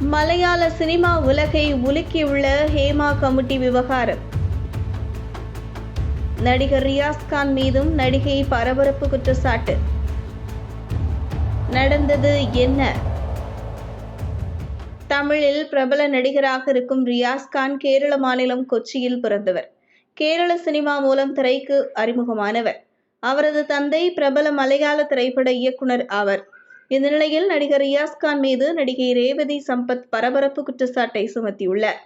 மலையாள சினிமா உலகை உலுக்கியுள்ள ஹேமா கமிட்டி விவகாரம். நடிகர் ரியாஸ்கான் மீதும் நடிகை பரபரப்பு குற்றச்சாட்டு. நடந்தது என்ன? தமிழில் பிரபல நடிகராக இருக்கும் ரியாஸ்கான் கேரள மாநிலம் கொச்சியில் பிறந்தவர். கேரள சினிமா மூலம் திரைக்கு அறிமுகமானவர். அவரது தந்தை பிரபல மலையாள திரைப்பட இயக்குனர் ஆவர். இந்த நிலையில் நடிகர் ரியாஸ்கான் மீது நடிகை ரேவதி சம்பத் பரபரப்பு குற்றச்சாட்டை சுமத்தியுள்ளார்.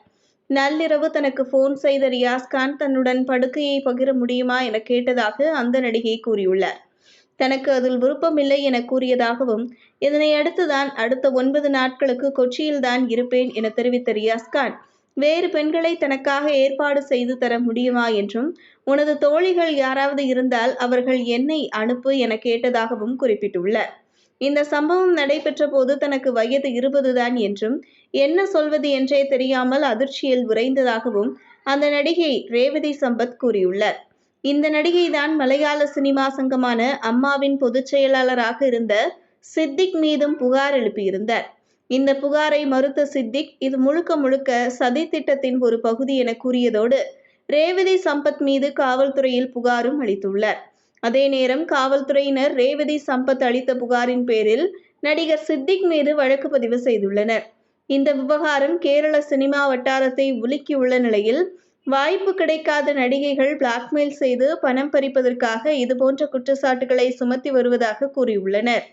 நள்ளிரவு தனக்கு போன் செய்த ரியாஸ்கான் தன்னுடன் படுக்கையை பகிர முடியுமா என கேட்டதாக அந்த நடிகை கூறியுள்ளார். தனக்கு அதில் விருப்பமில்லை என கூறியதாகவும் இதனை அடுத்துதான் அடுத்த ஒன்பது நாட்களுக்கு கொச்சியில்தான் இருப்பேன் என தெரிவித்த ரியாஸ்கான் வேறு பெண்களை தனக்காக ஏற்பாடு செய்து தர முடியுமா என்றும் உனது தோழிகள் யாராவது இருந்தால் அவர்கள் என்னை அனுப்பு என கேட்டதாகவும் குறிப்பிட்டுள்ளார் இந்த சம்பவம் நடைபெற்ற போது தனக்கு வயது இருபதுதான் என்றும் என்ன சொல்வது என்றே தெரியாமல் அதிர்ச்சியில் உறைந்ததாகவும் அந்த நடிகை ரேவதி சம்பத் கூறியுள்ளார். இந்த நடிகை தான் மலையாள சினிமா சங்கமான அம்மாவின் பொதுச் செயலாளராக இருந்த சித்திக் மீதும் புகார் எழுப்பியிருந்தார். இந்த புகாரை மறுத்த சித்திக் இது முழுக்க முழுக்க சதி திட்டத்தின் ஒரு பகுதி என கூறியதோடு ரேவதி சம்பத் மீது காவல்துறையில் புகாரும் அளித்துள்ளார். அதே நேரம் காவல்துறையினர் ரேவதி சம்பத் அளித்த புகாரின் பேரில் நடிகர் சித்திக் மீது வழக்கு பதிவு செய்துள்ளனர். இந்த விவகாரம் கேரள சினிமா வட்டாரத்தை உலுக்கியுள்ள நிலையில் வாய்ப்பு கிடைக்காத நடிகைகள் பிளாக்மெயில் செய்து பணம் பறிப்பதற்காக இதுபோன்ற குற்றச்சாட்டுகளை சுமத்தி வருவதாக கூறியுள்ளனர்.